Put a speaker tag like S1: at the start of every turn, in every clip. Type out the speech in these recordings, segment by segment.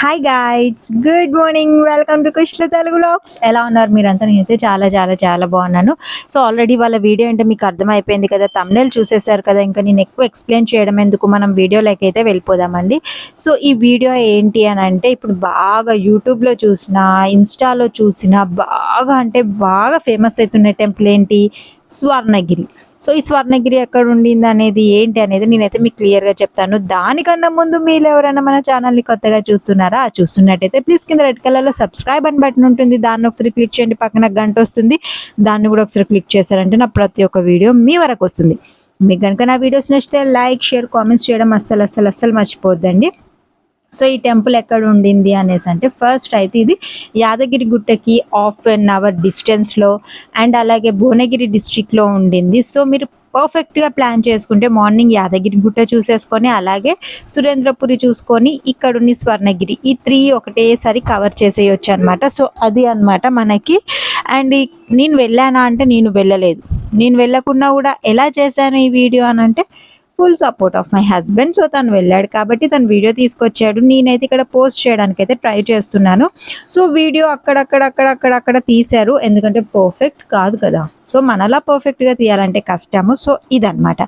S1: Hi guys good morning welcome to Krishna Telugu lakhs ఎలా ఉన్నారు మీరంతా? నేనైతే చాలా చాలా చాలా బాగున్నాను. సో ఆల్రెడీ వాళ్ళ వీడియో అంటే మీకు అర్థమైపోయింది కదా తమ్నేల్ చూసేసారు కదా ఇంకా నేను ఎక్కువ ఎక్స్ప్లెయిన్ చేయడం ఎందుకు మనం వీడియోలోకి అయితే వెళ్ళిపోదామండి. సో ఈ వీడియో ఏంటి అని అంటే ఇప్పుడు బాగా యూట్యూబ్లో చూసిన ఇన్స్టాలో చూసిన బాగా అంటే బాగా ఫేమస్ అవుతున్న టెంపుల్ ఏంటి? స్వర్ణగిరి. సో ఈ స్వర్ణగిరి ఎక్కడ ఉండింది అనేది ఏంటి అనేది నేనైతే మీకు క్లియర్గా చెప్తాను. దానికన్నా ముందు మీరు ఎవరైనా మన ఛానల్ని కొత్తగా చూస్తున్నారా చూస్తున్నట్టయితే ప్లీజ్ కింద రెడ్ కలర్లో సబ్స్క్రైబ్ అని బటన్ ఉంటుంది. దాన్ని ఒకసారి క్లిక్ చేయండి పక్కన గంట వస్తుంది. దాన్ని కూడా ఒకసారి క్లిక్ చేశారంటే నా ప్రతి ఒక్క వీడియో మీ వరకు వస్తుంది. మీకు కనుక నా వీడియోస్ నచ్చితే లైక్ షేర్ కామెంట్స్ చేయడం అస్సలు అస్సలు అస్సలు మర్చిపోద్దండి. సో ఈ టెంపుల్ ఎక్కడ ఉండింది అనేసి అంటే ఫస్ట్ అయితే ఇది యాదగిరి గుట్టకి హాఫ్ అన్ అవర్ డిస్టెన్స్లో అండ్ అలాగే భువనగిరి డిస్ట్రిక్ట్లో ఉండింది. సో మీరు పర్ఫెక్ట్గా ప్లాన్ చేసుకుంటే మార్నింగ్ యాదగిరి గుట్ట చూసేసుకొని అలాగే సురేంద్రపురి చూసుకొని ఇక్కడున్న స్వర్ణగిరి ఈ త్రీ ఒకటేసారి కవర్ చేసేయచ్చు అనమాట సో అది అన్నమాట మనకి. అండ్ ఈ- నేను వెళ్ళానా అంటే నేను వెళ్ళలేదు. నేను వెళ్ళకుండా కూడా ఎలా చేశాను ఈ వీడియో అని అంటే full support of my husband so తను వెళ్ళాడు కాబట్టి తను వీడియో తీసుకొచ్చాడు. నేనైతే ఇక్కడ పోస్ట్ చేయడానికి అయితే ట్రై చేస్తున్నాను. సో వీడియో అక్కడక్కడ అక్కడ అక్కడ తీశారు. ఎందుకంటే పర్ఫెక్ట్ కాదు కదా. సో మనలా పర్ఫెక్ట్గా తీయాలంటే కష్టము. సో ఇదనమాట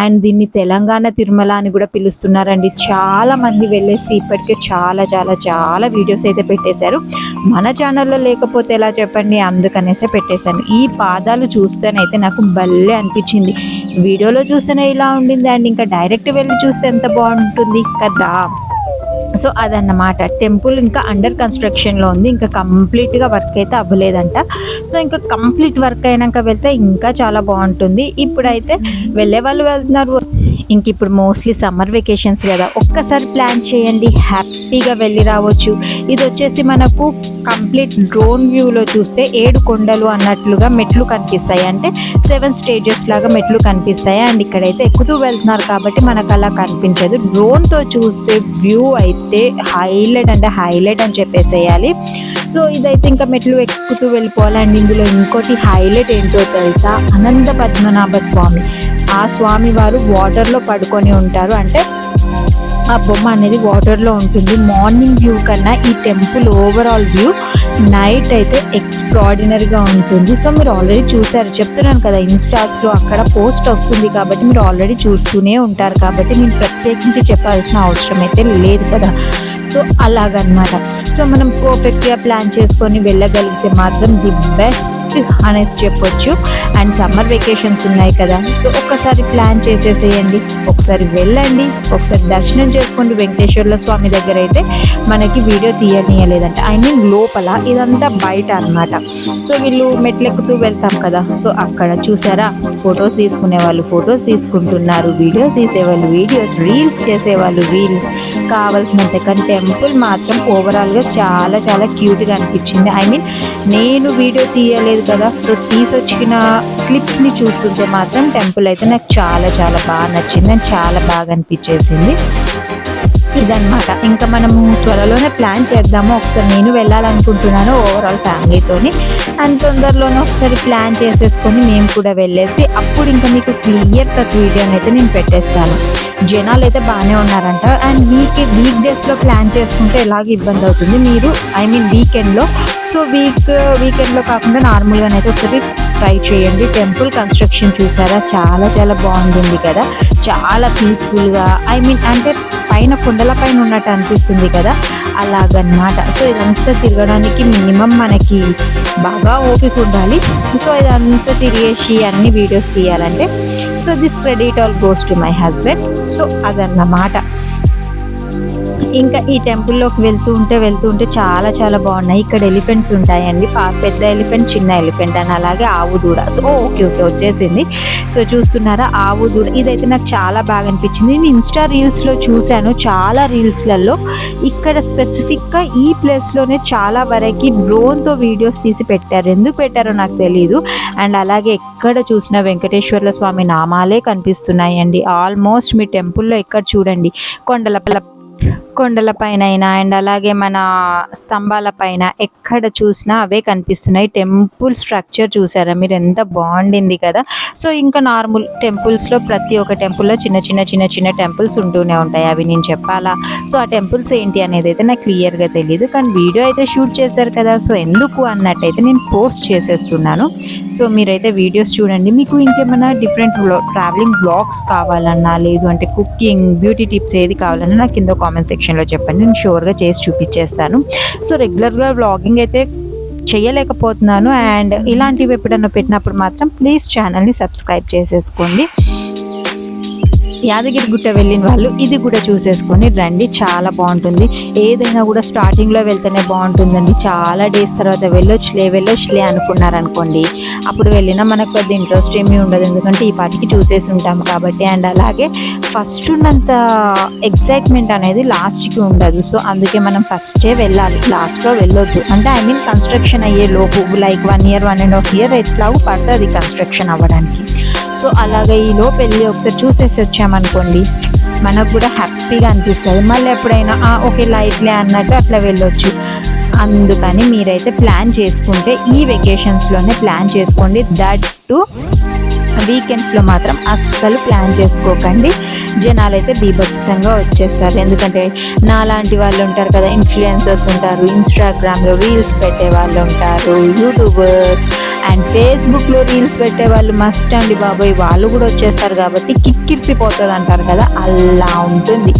S1: అండ్ దీన్ని తెలంగాణ తిరుమల అని కూడా పిలుస్తున్నారండి. చాలా మంది వెళ్ళేసి ఇప్పటికే చాలా చాలా చాలా వీడియోస్ అయితే పెట్టేశారు. మన ఛానల్లో లేకపోతే ఎలా చెప్పండి? అందుకనేసే పెట్టేశాను. ఈ పాదాలు చూస్తేనైతే నాకు భలే అనిపించింది. వీడియోలో చూస్తేనే ఇలా ఉండింది అండ్ ఇంకా డైరెక్ట్ వెళ్ళి చూస్తే ఎంత బాగుంటుంది కదా. సో అదన్నమాట. టెంపుల్ ఇంకా అండర్ కన్స్ట్రక్షన్లో ఉంది. ఇంకా కంప్లీట్గా వర్క్ అయితే అవ్వలేదంట. సో ఇంకా కంప్లీట్ వర్క్ అయినాక వెళ్తే ఇంకా చాలా బాగుంటుంది. ఇప్పుడైతే వెళ్ళే వాళ్ళు వెళ్తున్నారు. ఇంక ఇప్పుడు మోస్ట్లీ సమ్మర్ వెకేషన్స్ కదా. ఒక్కసారి ప్లాన్ చేయండి హ్యాపీగా వెళ్ళి రావచ్చు. ఇది వచ్చేసి మనకు కంప్లీట్ డ్రోన్ వ్యూలో చూస్తే ఏడు కొండలు అన్నట్లుగా మెట్లు కనిపిస్తాయి. అంటే సెవెన్ స్టేజెస్ లాగా మెట్లు కనిపిస్తాయి. అండ్ ఇక్కడైతే ఎక్కుతూ వెళ్తున్నారు కాబట్టి మనకు అలా కనిపించదు. డ్రోన్తో చూస్తే వ్యూ అయితే హైలైట్ అంటే హైలైట్ అని చెప్పేసేయాలి. సో ఇదైతే ఇంకా మెట్లు ఎక్కుతూ వెళ్ళిపోవాలి. అండ్ ఇందులో ఇంకోటి హైలైట్ ఏంటో తెలుసా? అనంత పద్మనాభ స్వామి. ఆ స్వామి వారు వాటర్లో పడుకొని ఉంటారు. అంటే ఆ బొమ్మ అనేది వాటర్లో ఉంటుంది. మార్నింగ్ వ్యూ కన్నా ఈ టెంపుల్ ఓవరాల్ వ్యూ నైట్ అయితే ఎక్స్ట్రాడినరీగా ఉంటుంది. సో మీరు ఆల్రెడీ చూసారు చెప్తున్నాను కదా ఇన్స్టాస్లో అక్కడ పోస్ట్ వస్తుంది కాబట్టి మీరు ఆల్రెడీ చూస్తూనే ఉంటారు. కాబట్టి నేను ప్రత్యేకించి చెప్పాల్సిన అవసరం అయితే లేదు కదా. సో అలాగనమాట. సో మనం పర్ఫెక్ట్గా ప్లాన్ చేసుకొని వెళ్ళగలిగితే మాత్రం ది బెస్ట్ అనేసి చెప్పొచ్చు. అండ్ సమ్మర్ వెకేషన్స్ ఉన్నాయి కదా. సో ఒక్కసారి ప్లాన్ చేసేసేయండి. ఒకసారి వెళ్ళండి. ఒకసారి దర్శనం చేసుకోండి వెంకటేశ్వర్ల స్వామి దగ్గర అయితే. మనకి వీడియో తీయనీయలేదంట. ఐ మీన్ లోపల ఇదంతా బయట అన్నమాట. సో వీళ్ళు మెట్లెక్కుతూ వెళ్తాం కదా. సో అక్కడ చూసారా? ఫొటోస్ తీసుకునే వాళ్ళు ఫొటోస్ తీసుకుంటున్నారు. వీడియోస్ తీసేవాళ్ళు వీడియోస్ రీల్స్ చేసేవాళ్ళు రీల్స్ కావాల్సినంత కంటే టెంపుల్ మాత్రం ఓవరాల్గా చాలా చాలా క్యూట్గా అనిపించింది. ఐ మీన్ నేను వీడియో తీయలేదు కదా సో తీసొచ్చిన క్లిప్స్ని చూస్తుంటే మాత్రం టెంపుల్ అయితే నాకు చాలా చాలా బాగా నచ్చింది. అండ్ చాలా బాగా అనిపించేసింది. ఇదన్నమాట. ఇంకా మనము త్వరలోనే ప్లాన్ చేద్దాము. ఒకసారి నేను వెళ్ళాలనుకుంటున్నాను ఓవరాల్ ఫ్యామిలీతోని అండ్ తొందరలోనే ఒకసారి ప్లాన్ చేసేసుకొని మేము కూడా వెళ్ళేసి అప్పుడు ఇంకా మీకు క్లియర్ కట్ వీడియోని అయితే నేను పెట్టేస్తాను. జనాలు అయితే బాగానే ఉన్నారంట. అండ్ వీక్ వీక్ డేస్లో ప్లాన్ చేసుకుంటే ఎలాగ ఇబ్బంది అవుతుంది? మీరు ఐ మీన్ వీకెండ్లో సో వీక్ వీకెండ్లో కాకుండా నార్మల్గానైతే ఒకసారి ట్రై చేయండి. టెంపుల్ కన్స్ట్రక్షన్ చూసారా? చాలా చాలా బాగుంటుంది కదా? చాలా పీస్ఫుల్గా ఐ మీన్ అంటే పైన కొండల పైన ఉన్నట్టు అనిపిస్తుంది కదా? అలాగనమాట. సో ఇదంతా తిరగడానికి మినిమం మనకి బాగా ఓపిక ఉండాలి. సో ఇదంతా తిరిగేసి అన్ని వీడియోస్ తీయాలంటే so this credit all goes to my husband so అదన్నమాట. ఇంకా ఈ టెంపుల్లోకి వెళ్తూ ఉంటే వెళ్తూ ఉంటే చాలా చాలా బాగున్నాయి. ఇక్కడ ఎలిఫెంట్స్ ఉంటాయండి. పెద్ద ఎలిఫెంట్ చిన్న ఎలిఫెంట్ అని అలాగే ఆవు దూడ. సో ఓకే ఓకే వచ్చేసింది. సో చూస్తున్నారా ఆవు దూడ. ఇదైతే నాకు చాలా బాగా అనిపించింది. నేను ఇన్స్టా రీల్స్లో చూశాను. చాలా రీల్స్లలో ఇక్కడ స్పెసిఫిక్గా ఈ ప్లేస్లోనే చాలా వరకు డ్రోన్తో వీడియోస్ తీసి పెట్టారు. ఎందుకు పెట్టారో నాకు తెలియదు అండ్ అలాగే ఎక్కడ చూసినా వెంకటేశ్వర్ల స్వామి నామాలే కనిపిస్తున్నాయండి. ఆల్మోస్ట్ మీ టెంపుల్లో ఎక్కడ చూడండి. కొండల కొండలపైనైనా అండ్ అలాగే మన స్తంభాలపైన ఎక్కడ చూసినా అవే కనిపిస్తున్నాయి. టెంపుల్ స్ట్రక్చర్ చూసారా మీరు? ఎంత బాగుండింది కదా! సో ఇంకా నార్మల్ టెంపుల్స్లో ప్రతి ఒక్క టెంపుల్లో చిన్న చిన్న చిన్న చిన్న టెంపుల్స్ ఉంటూనే ఉంటాయి. అవి నేను చెప్పాలా? సో ఆ టెంపుల్స్ ఏంటి అనేది అయితే నాకు క్లియర్గా తెలియదు కానీ వీడియో అయితే షూట్ చేశారు కదా! సో ఎందుకు అన్నట్టయితే నేను పోస్ట్ చేసేస్తున్నాను. సో మీరైతే వీడియోస్ చూడండి. మీకు ఇంకేమైనా డిఫరెంట్ ట్రావెలింగ్ బ్లాగ్స్ కావాలన్నా లేదు అంటే కుకింగ్ బ్యూటీ టిప్స్ ఏది కావాలన్నా నాకు కింద కామెంట్ సెక్షన్లో చెప్పండి. నేను షూర్గా చేసి చూపించేస్తాను. సో రెగ్యులర్గా బ్లాగింగ్ అయితే చేయలేకపోతున్నాను. అండ్ ఇలాంటివి ఎప్పుడన్నా పెట్టినప్పుడు మాత్రం ప్లీజ్ ఛానల్ని సబ్స్క్రైబ్ చేసేసుకోండి. యాదగిరి గుట్ట వెళ్ళిన వాళ్ళు ఇది కూడా చూసేసుకొని రండి చాలా బాగుంటుంది. ఏదైనా కూడా స్టార్టింగ్లో వెళ్తేనే బాగుంటుందండి. చాలా డేస్ తర్వాత వెళ్ళొచ్చులే వెళ్ళొచ్చులే అనుకున్నారనుకోండి. అప్పుడు వెళ్ళినా మనకు పెద్ద ఇంట్రెస్ట్ ఏమీ ఉండదు. ఎందుకంటే ఈ పాటికి చూసేసి ఉంటాం కాబట్టి. అండ్ అలాగే ఫస్ట్ ఉన్నంత ఎగ్జైట్మెంట్ అనేది లాస్ట్కి ఉండదు. సో అందుకే మనం ఫస్టే వెళ్ళాలి. లాస్ట్లో వెళ్ళొద్దు. అంటే ఐ మీన్ కన్స్ట్రక్షన్ అయ్యే లోపు like one year one and half year ఎట్లా పడుతుంది కన్స్ట్రక్షన్ అవ్వడానికి. సో అలాగే ఈ లోపు వెళ్ళి ఒకసారి చూసేసి వచ్చామనుకోండి మనకు కూడా హ్యాపీగా అనిపిస్తుంది. మళ్ళీ ఎప్పుడైనా ఓకే లైట్లే అన్నట్టు అట్లా వెళ్ళొచ్చు. అందుకని మీరైతే ప్లాన్ చేసుకుంటే ఈ వెకేషన్స్లోనే ప్లాన్ చేసుకోండి. దట్ టు వీకెండ్స్లో మాత్రం అస్సలు ప్లాన్ చేసుకోకండి. జనాలు అయితే బీభత్సంగా వచ్చేస్తారు. ఎందుకంటే నాలాంటి వాళ్ళు ఉంటారు కదా ఇన్ఫ్లుయెన్సర్స్ ఉంటారు ఇన్స్టాగ్రామ్లో రీల్స్ పెట్టే వాళ్ళు ఉంటారు యూట్యూబర్స్ అండ్ ఫేస్బుక్లో రీల్స్ పెట్టే వాళ్ళు మస్ట్ అండి బాబాయ్. వాళ్ళు కూడా వచ్చేస్తారు కాబట్టి కిక్కిరిసిపోతుంది అంటారు కదా అలా ఉంటుంది.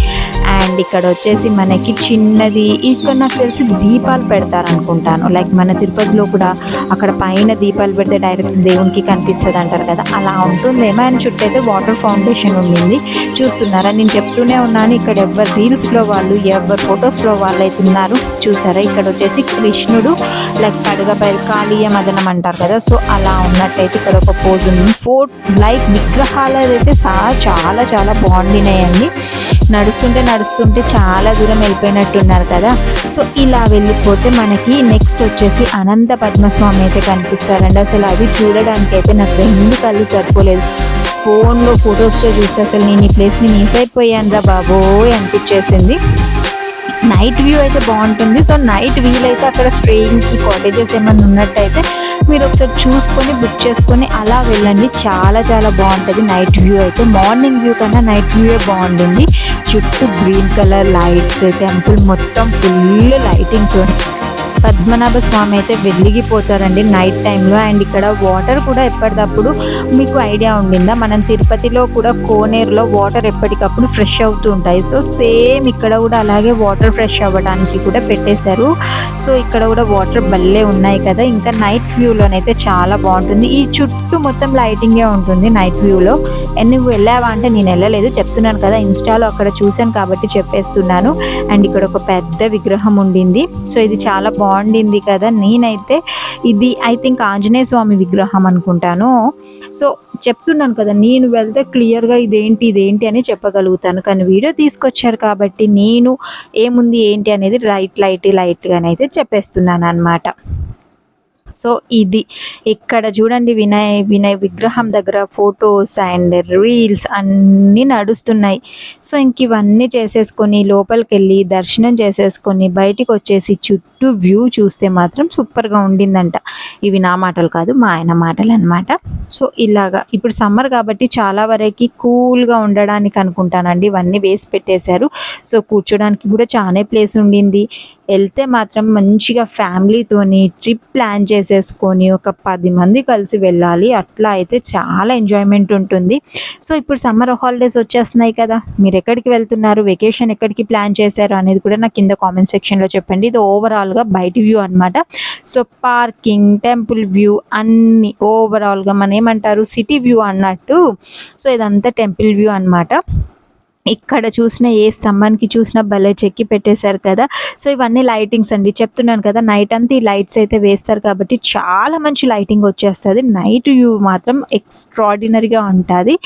S1: అండ్ ఇక్కడ వచ్చేసి మనకి చిన్నది ఇక్కడ నాకు తెలిసి దీపాలు పెడతారు అనుకుంటాను లైక్ మన తిరుపతిలో కూడా అక్కడ పైన దీపాలు పెడితే డైరెక్ట్ దేవునికి కనిపిస్తుంది అంటారు కదా అలా ఉంటుందేమో. అండ్ చుట్టూ అయితే వాటర్ ఫౌండేషన్ ఉండింది. చూస్తున్నారా? నేను చెప్తూనే ఉన్నాను ఇక్కడ ఎవరు రీల్స్లో వాళ్ళు ఎవరు ఫొటోస్లో వాళ్ళు అయితే ఉన్నారు. చూసారా? ఇక్కడ వచ్చేసి కృష్ణుడు లైక్ పడగపై కాళీయ మదనం అంటారు కదా. సో అలా ఉన్నట్టయితే ఇక్కడ ఒక పోజ్ ఉంది. ఫోర్ లైక్ విగ్రహాలు అయితే చాలా చాలా బాగుండినాయండి. నడుస్తుంటే నడుస్తుంటే చాలా దూరం వెళ్ళిపోయినట్టున్నారు కదా. సో ఇలా వెళ్ళిపోతే మనకి నెక్స్ట్ వచ్చేసి అనంత పద్మస్వామి అయితే కనిపిస్తారండి. అసలు అవి చూడడానికి అయితే నాకు రెండు కళ్ళు సరిపోలేదు. ఫోన్లో ఫొటోస్లో చూస్తే అసలు నేను ఈ ప్లేస్ని మిస్ అయిపోయాను రా బాబోయ్ అనిపించేసింది. నైట్ వ్యూ అయితే బాగుంటుంది. సో నైట్ వీలైతే అక్కడ స్ట్రేయింగ్కి కాటేజెస్ ఏమైనా ఉన్నట్టయితే మీరు ఒకసారి చూసుకొని బుక్ చేసుకొని అలా వెళ్ళండి. చాలా చాలా బాగుంటుంది నైట్ వ్యూ అయితే. మార్నింగ్ వ్యూ కన్నా నైట్ వ్యూయే బాగుంటుంది. చుట్టూ గ్రీన్ కలర్ లైట్స్ టెంపుల్ మొత్తం ఫుల్ లైటింగ్తో పద్మనాభ స్వామి అయితే వెలిగిపోతారండి నైట్ టైంలో. అండ్ ఇక్కడ వాటర్ కూడా ఎప్పటికప్పుడు మీకు ఐడియా ఉండిందా? మనం తిరుపతిలో కూడా కోనేరులో వాటర్ ఎప్పటికప్పుడు ఫ్రెష్ అవుతూ ఉంటాయి. సో సేమ్ ఇక్కడ కూడా అలాగే వాటర్ ఫ్రెష్ అవ్వడానికి కూడా పెట్టేశారు. సో ఇక్కడ కూడా వాటర్ భలే ఉన్నాయి కదా. ఇంకా నైట్ వ్యూలోనైతే చాలా బాగుంటుంది. ఈ చుట్టూ మొత్తం లైటింగే ఉంటుంది నైట్ వ్యూలో. నువ్వు వెళ్ళావా అంటే నేను వెళ్ళలేదు. చెప్తున్నాను కదా ఇన్స్టాలో అక్కడ చూశాను కాబట్టి చెప్పేస్తున్నాను. అండ్ ఇక్కడ ఒక పెద్ద విగ్రహం ఉండింది. సో ఇది చాలా బాగుండింది కదా. నేనైతే ఇది ఐ థింక్ ఆంజనేయ స్వామి విగ్రహం అనుకుంటాను. సో చెప్తున్నాను కదా నేను వెళ్తే క్లియర్గా ఇదేంటి ఇదేంటి అని చెప్పగలుగుతాను. కానీ వీడియో తీసుకొచ్చారు కాబట్టి నేను ఏముంది ఏంటి అనేది రైట్ లైట్ లైట్గానైతే చెప్పేస్తున్నాను అనమాట సో ఇది ఇక్కడ చూడండి వినయ్ వినయ్ విగ్రహం దగ్గర ఫొటోస్ అండ్ రీల్స్ అన్నీ నడుస్తున్నాయి. సో ఇంక ఇవన్నీ చేసేసుకొని లోపలికి వెళ్ళి దర్శనం చేసేసుకొని బయటికి వచ్చేసి చుట్టూ వ్యూ చూస్తే మాత్రం సూపర్గా ఉండిందంట. ఇవి నా మాటలు కాదు మా ఆయన మాటలు అనమాట సో ఇలాగా ఇప్పుడు సమ్మర్ కాబట్టి చాలా వరకు కూల్గా ఉండడానికి అనుకుంటానండి. ఇవన్నీ వేసి పెట్టేశారు. సో కూర్చోడానికి కూడా చాలా ప్లేస్ ఉండింది. వెళ్తే మాత్రం మంచిగా ఫ్యామిలీతోని ట్రిప్ ప్లాన్ చేసేసుకొని ఒక పది మంది కలిసి వెళ్ళాలి. అట్లా అయితే చాలా ఎంజాయ్మెంట్ ఉంటుంది. సో ఇప్పుడు సమ్మర్ హాలిడేస్ వచ్చేస్తున్నాయి కదా మీరు ఎక్కడికి వెళ్తున్నారు వెకేషన్ ఎక్కడికి ప్లాన్ చేశారు అనేది కూడా నాకు కింద కామెంట్ సెక్షన్లో చెప్పండి. ఇది ఓవరాల్గా బయట వ్యూ అనమాట సో పార్కింగ్ టెంపుల్ వ్యూ అన్ని ఓవరాల్గా మన ఏమంటారు సిటీ వ్యూ అన్నట్టు. సో ఇదంతా టెంపుల్ వ్యూ అనమాట ఇక్కడ చూసిన ఏ స్తంభానికి చూసినా భలే చెక్కి పెట్టేశారు కదా. సో ఇవన్నీ లైటింగ్స్ అండి. చెప్తున్నాను కదా నైట్ అంతా ఈ లైట్స్ అయితే వేస్తారు కాబట్టి చాలా మంచి లైటింగ్ వచ్చేస్తుంది. నైట్ వ్యూ మాత్రం ఎక్స్ట్రాడినరీగా ఉంటుంది.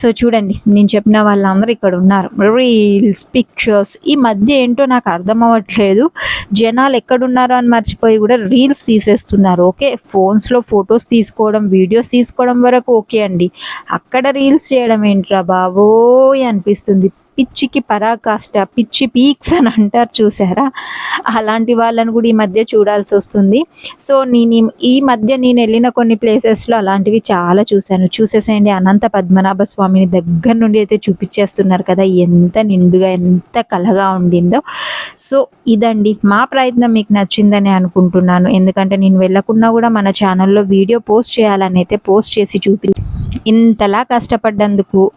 S1: సో చూడండి నేను చెప్పిన వాళ్ళందరూ ఇక్కడ ఉన్నారు. రీల్స్ పిక్చర్స్ ఈ మధ్య ఏంటో నాకు అర్థం అవ్వట్లేదు. జనాలు ఎక్కడున్నారో అని మర్చిపోయి కూడా రీల్స్ తీసేస్తున్నారు. ఓకే ఫోన్స్లో ఫొటోస్ తీసుకోవడం వీడియోస్ తీసుకోవడం వరకు ఓకే అండి. అక్కడ రీల్స్ చేయడం ఏంట్రా బాబోయ్ అనిపిస్తుంది. పిచ్చికి పరాకాష్ట పిచ్చి పీక్స్ అని అంటారు చూసారా? అలాంటి వాళ్ళని కూడా ఈ మధ్య చూడాల్సి వస్తుంది. సో నేను ఈ- మధ్య నేను వెళ్ళిన కొన్ని ప్లేసెస్లో అలాంటివి చాలా చూశాను. చూసేసేయండి అనంత పద్మనాభ స్వామిని దగ్గర నుండి అయితే చూపించేస్తున్నారు కదా ఎంత నిండుగా ఎంత కలగా ఉండిందో. సో ఇదండి మా ప్రయత్నం మీకు నచ్చిందని అనుకుంటున్నాను. ఎందుకంటే నేను వెళ్ళకుండా కూడా మన ఛానల్లో వీడియో పోస్ట్ చేయాలని అయితే పోస్ట్ చేసి చూపి ఇంతలా కష్టపడ్డందుకు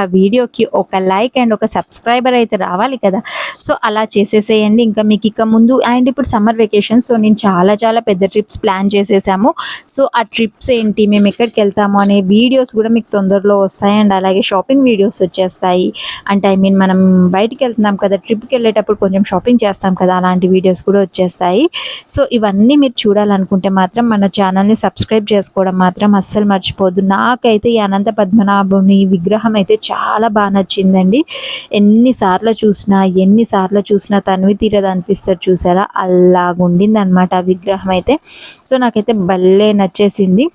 S1: ఆ వీడియోకి ఒక లైక్ అండ్ ఒక సబ్స్క్రైబర్ అయితే రావాలి కదా. సో అలా చేసేసేయండి. ఇంకా మీకు ఇక ముందు అండ్ ఇప్పుడు సమ్మర్ వెకేషన్ సో నేను చాలా చాలా పెద్ద ట్రిప్స్ ప్లాన్ చేసేసాము. సో ఆ ట్రిప్స్ ఏంటి మేము ఎక్కడికి వెళ్తాము అనే వీడియోస్ కూడా మీకు తొందరలో వస్తాయి అండ్ అలాగే షాపింగ్ వీడియోస్ వచ్చేస్తాయి. అంటే ఐ మీన్ మనం బయటికి వెళ్తున్నాం కదా ట్రిప్కి వెళ్ళేటప్పుడు కొంచెం షాపింగ్ చేస్తాం కదా అలాంటి వీడియోస్ కూడా వచ్చేస్తాయి. సో ఇవన్నీ మీరు చూడాలనుకుంటే మాత్రం మన ఛానల్ని సబ్స్క్రైబ్ చేసుకోవడం మాత్రం అస్సలు మర్చిపోద్దు నాకైతే ఈ అనంత పద్మనాభుని విగ్రహం అయితే చాలా బాగా నచ్చిందండి. ఎన్నిసార్లు చూసినా ఎన్నిసార్లు చూసినా తనివి తీరదు అనిపిస్తారు చూసారా? అలాగుండింది అనమాట ఆ విగ్రహం అయితే. సో నాకైతే భలే నచ్చేసింది.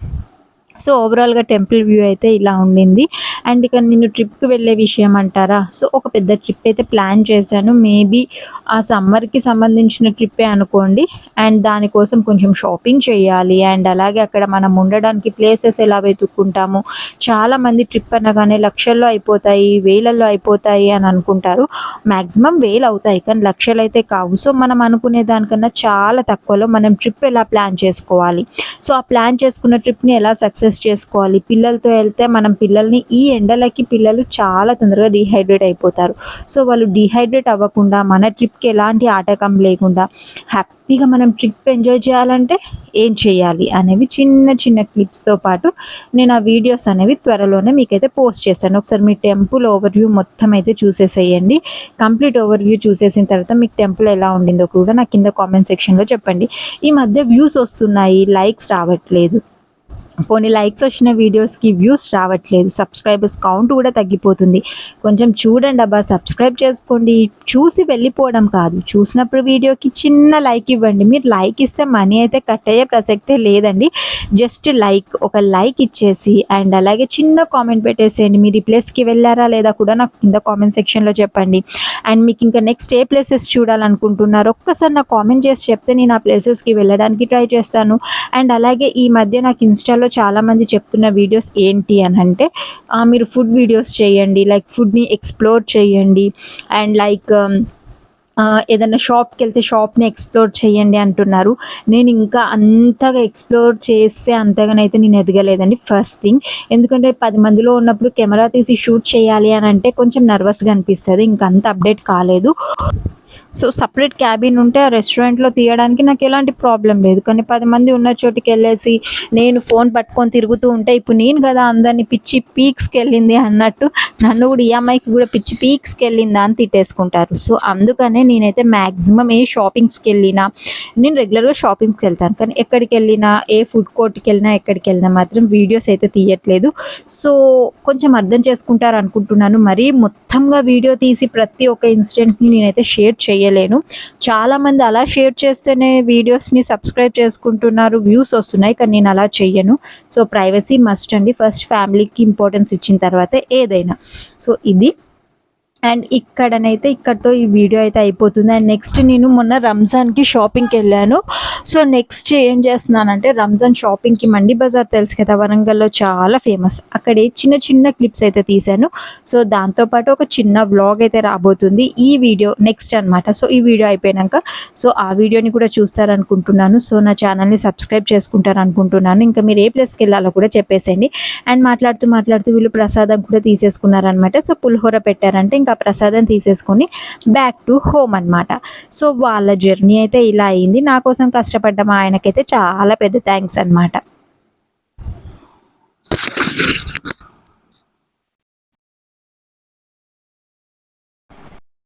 S1: సో ఓవరాల్గా టెంపుల్ వ్యూ అయితే ఇలా ఉండింది. అండ్ ఇక నేను ట్రిప్కి వెళ్ళే విషయం అంటారా? సో ఒక పెద్ద ట్రిప్ అయితే ప్లాన్ చేశాను. మేబీ ఆ సమ్మర్కి సంబంధించిన ట్రిప్పే అనుకోండి. అండ్ దానికోసం కొంచెం షాపింగ్ చేయాలి. అండ్ అలాగే అక్కడ మనం ఉండడానికి ప్లేసెస్ ఎలా వెతుక్కుంటాము. చాలామంది ట్రిప్ అనగానే లక్షల్లో అయిపోతాయి వేలల్లో అయిపోతాయి అని అనుకుంటారు. మ్యాక్సిమం వేలు అవుతాయి. కానీ లక్షలు అయితే కావు. సో మనం అనుకునే దానికన్నా చాలా తక్కువలో మనం ట్రిప్ ఎలా ప్లాన్ చేసుకోవాలి? సో ఆ ప్లాన్ చేసుకున్న ట్రిప్ని ఎలా సక్సెస్ చేసుకోవాలి. పిల్లలతో వెళ్తే మనం పిల్లల్ని ఈ ఎండలకి పిల్లలు చాలా తొందరగా డిహైడ్రేట్ అయిపోతారు. సో వాళ్ళు డిహైడ్రేట్ అవ్వకుండా మన ట్రిప్కి ఎలాంటి ఆటకం లేకుండా హ్యాపీగా మనం ట్రిప్ ఎంజాయ్ చేయాలంటే ఏం చేయాలి అనేవి చిన్న చిన్న క్లిప్స్తో పాటు నేను ఆ వీడియోస్ అనేవి త్వరలోనే మీకైతే పోస్ట్ చేస్తాను. ఒకసారి మీ టెంపుల్ ఓవర్వ్యూ మొత్తం అయితే చూసేసేయండి. కంప్లీట్ ఓవర్వ్యూ చూసేసిన తర్వాత మీకు టెంపుల్ ఎలా ఉండిందో కూడా నాకు కింద కామెంట్ సెక్షన్లో చెప్పండి. ఈ మధ్య వ్యూస్ వస్తున్నాయి లైక్స్ రావట్లేదు. పోనీ లైక్స్ వచ్చిన వీడియోస్కి వ్యూస్ రావట్లేదు. సబ్స్క్రైబర్స్ కౌంట్ కూడా తగ్గిపోతుంది. కొంచెం చూడండి అబ్బా సబ్స్క్రైబ్ చేసుకోండి. చూసి వెళ్ళిపోవడం కాదు. చూసినప్పుడు వీడియోకి చిన్న లైక్ ఇవ్వండి. మీరు లైక్ ఇస్తే మనీ అయితే కట్ అయ్యే ప్రసక్తే లేదండి. జస్ట్ లైక్ ఒక లైక్ ఇచ్చేసి అండ్ అలాగే చిన్న కామెంట్ పెట్టేసేయండి. మీరు ఈ ప్లేస్కి వెళ్ళారా లేదా కూడా నాకు కింద కామెంట్ సెక్షన్లో చెప్పండి. అండ్ మీకు ఇంకా నెక్స్ట్ ఏ ప్లేసెస్ చూడాలనుకుంటున్నారో ఒక్కసారి నాకు కామెంట్ చేసి చెప్తే నేను ఆ ప్లేసెస్కి వెళ్ళడానికి ట్రై చేస్తాను. అండ్ అలాగే ఈ మధ్య నాకు ఇన్స్టాలో చాలామంది చెప్తున్న వీడియోస్ ఏంటి అని అంటే మీరు ఫుడ్ వీడియోస్ చేయండి లైక్ ఫుడ్ని ఎక్స్ప్లోర్ చేయండి అండ్ లైక్ um, ఏదైనా షాప్కి వెళ్తే షాప్ని ఎక్స్ప్లోర్ చేయండి అంటున్నారు. నేను ఇంకా అంతగా ఎక్స్ప్లోర్ చేస్తే అంతగానైతే నేను ఎదగలేదండి. ఫస్ట్ థింగ్ ఎందుకంటే పది మందిలో ఉన్నప్పుడు కెమెరా తీసి షూట్ చేయాలి అని అంటే కొంచెం నర్వస్గా అనిపిస్తుంది. ఇంకా అంత అప్డేట్ కాలేదు. సో సపరేట్ క్యాబిన్ ఉంటే ఆ రెస్టారెంట్లో తీయడానికి నాకు ఎలాంటి ప్రాబ్లం లేదు. కానీ పది మంది ఉన్న చోటుకి వెళ్ళేసి నేను ఫోన్ పట్టుకొని తిరుగుతూ ఉంటే ఇప్పుడు నేను కదా అందరినీ పిచ్చి పీక్స్కి వెళ్ళింది అన్నట్టు నన్ను కూడా ఈ అమ్మాయికి కూడా పిచ్చి పీక్స్కి వెళ్ళిందా అని తిట్టేసుకుంటారు. సో అందుకనే నేనైతే మ్యాక్సిమం ఏ షాపింగ్స్కి వెళ్ళినా నేను రెగ్యులర్గా షాపింగ్స్కి వెళ్తాను కానీ ఎక్కడికి వెళ్ళినా ఏ ఫుడ్ కోర్ట్కి వెళ్ళినా ఎక్కడికి వెళ్ళినా మాత్రం వీడియోస్ అయితే తీయట్లేదు. సో కొంచెం అర్థం చేసుకుంటారు అనుకుంటున్నాను మరీ మొత్తంగా వీడియో తీసి ప్రతి ఒక్క ఇన్సిడెంట్ని నేనైతే షేర్ చేయలేను. చాలామంది అలా షేర్ చేస్తేనే వీడియోస్ని సబ్స్క్రైబ్ చేసుకుంటున్నారు వ్యూస్ వస్తున్నాయి కానీ నేను అలా చెయ్యను. సో ప్రైవసీ మస్ట్ అండి. ఫస్ట్ ఫ్యామిలీకి ఇంపార్టెన్స్ ఇచ్చిన తర్వాత ఏదైనా. సో ఇది అండ్ ఇక్కడనైతే ఇక్కడతో ఈ వీడియో అయితే అయిపోతుంది. అండ్ నెక్స్ట్ నేను మొన్న రంజాన్కి షాపింగ్కి వెళ్ళాను. సో నెక్స్ట్ ఏం చేస్తున్నానంటే రంజాన్ షాపింగ్కి మండి బజార్ తెలుసు కదా వరంగల్లో చాలా ఫేమస్. అక్కడ చిన్న చిన్న క్లిప్స్ అయితే తీశాను. సో దాంతోపాటు ఒక చిన్న వ్లాగ్ అయితే రాబోతుంది ఈ వీడియో నెక్స్ట్ అన్నమాట. సో ఈ వీడియో అయిపోయాక సో ఆ వీడియోని కూడా చూస్తారనుకుంటున్నాను. సో నా ఛానల్ని సబ్స్క్రైబ్ చేసుకుంటారు అనుకుంటున్నాను ఇంకా మీరు ఏ ప్లేస్కి వెళ్ళాలో కూడా చెప్పేసేయండి. అండ్ మాట్లాడుతూ మాట్లాడుతూ వీళ్ళు ప్రసాదం కూడా తీసేసుకున్నారనమాట సో పులిహోర పెట్టారంటే ఇంకా ప్రసాదం తీసేసుకొని బ్యాక్ టు హోమ్ అన్నమాట. సో వాళ్ళ జర్నీ అయితే ఇలా అయింది. నా కోసం కష్టపడ్డ మా ఆయనకైతే చాలా పెద్ద థ్యాంక్స్ అన్నమాట.